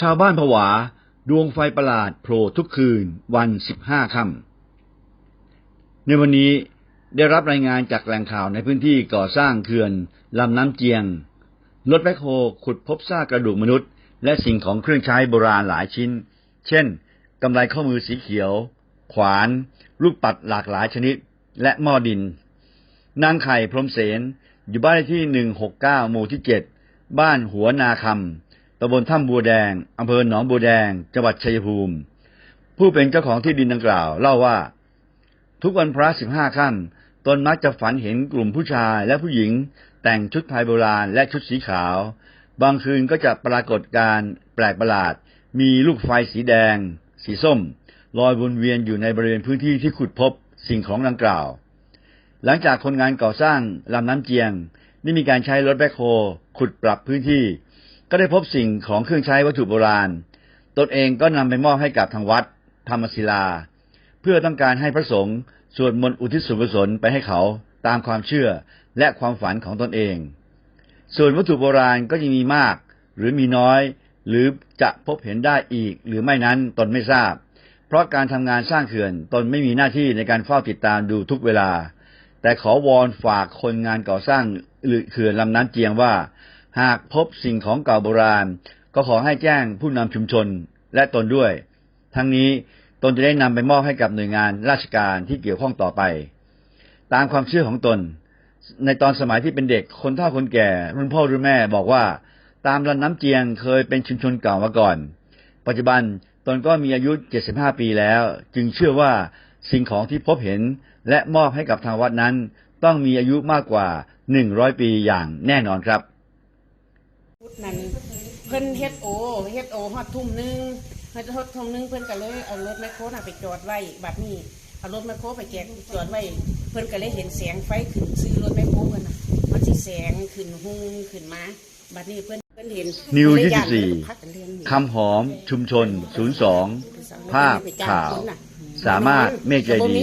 ชาวบ้านผวา ดวงไฟประหลาดโผล่ทุกคืนวันสิบห้าค่ำในวันนี้ได้รับรายงานจากแหล่งข่าวในพื้นที่ก่อสร้างเขื่อนลำน้ำเจียง รถแบคโฮขุดพบซากกระดูกมนุษย์ และสิ่งของเครื่องใช้โบราณหลายชิ้น เช่นกำไลข้อมือสีเขียว ขวาน ลูกปัดหลากหลายชนิด และหม้อดิน นางไข่พรมเสนอยู่บ้านเลขที่ 169 หมู่ที่ 7 บ้านหัวนาคำ ตำบลถ้ำบัวแดง อำเภอหนองบัวแดง จังหวัดชัยภูมิ ผู้เป็นเจ้าของที่ดินดังกล่าว เล่าว่า ทุกวันพระสิบห้าค่ำตนมักจะฝันเห็นกลุ่มผู้ชายและผู้หญิง แต่งชุดไทยโบราณและชุดสีขาว บางคืนก็จะปรากฏการแปลกประหลาด มีลูกไฟสีแดง สีส้ม ลอยวนเวียนอยู่ในบริเวณพื้นที่ที่ขุดพบสิ่งของดังกล่าว หลังจากคนงานก่อสร้างลำน้ำเจียง ได้มีการใช้รถแบคโฮขุดปรับพื้นที่ ก็ได้พบสิ่งของเครื่องใช้วัตถุโบราณ ตนเองก็นำไปมอบให้กับทางวัดธรรมศิลา เพื่อต้องการให้พระสงฆ์สวดมนต์อุทิศส่วนกุศลไปให้เขาตามความเชื่อและความฝันของตนเอง ส่วนวัตถุโบราณก็ยังมีมาก หรือมีน้อย หรือจะพบเห็นได้อีก หรือไม่นั้นตนไม่ทราบ เพราะการทำงานสร้างเขื่อนตนไม่มีหน้าที่ในการเฝ้าติดตามดูทุกเวลา แต่ขอวอนฝากคนงานก่อสร้างหรือเขื่อนลำน้ำเจียงว่า หากพบสิ่งของเก่าโบราณ ก็ขอให้แจ้งผู้นำชุมชนและตนด้วย ทั้งนี้ตนจะได้นำไปมอบให้กับหน่วยงานราชการที่เกี่ยวข้องต่อไป ตามความเชื่อของตน ในตอนสมัยที่เป็นเด็กคนเฒ่าคนแก่ รุ่นพ่อรุ่นแม่บอกว่า ตามลำน้ำเจียงเคยเป็นชุมชนเก่ามาก่อน ปัจจุบันตนก็มีอายุ 75 ปีแล้ว จึงเชื่อว่าสิ่งของที่พบเห็นและมอบให้กับทางวัดนั้น ต้องมีอายุมากกว่า 100 ปีอย่างแน่นอนครับ พุทธนั้นเพิ่นเฮ็ดโอเฮ็ดโอฮอดทุ่มหนึงเฮ็ดฮอดทุ่มหนึงเพิ่นก็เลยเอารถแมคโครน่ะไปจอดไว้บัดนี้เอารถแมคโครไปแจกจอดไว้ เพิ่นก็เลยเห็นแสงไฟขึ้นซื้อรถแมคโครเพิ่นน่ะมันสิแสงขึ้นหุ่งขึ้นมาบัดนี้เพิ่นเพิ่นเห็นนิวเพิ่นเลยย้าน24เพิ่นก็พักกันเรียนหนีคำหอมชุมชน 02 ภาพข่าว สามารถเมฆใจดี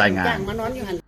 รายงานจ้มานอนอยู่หั่น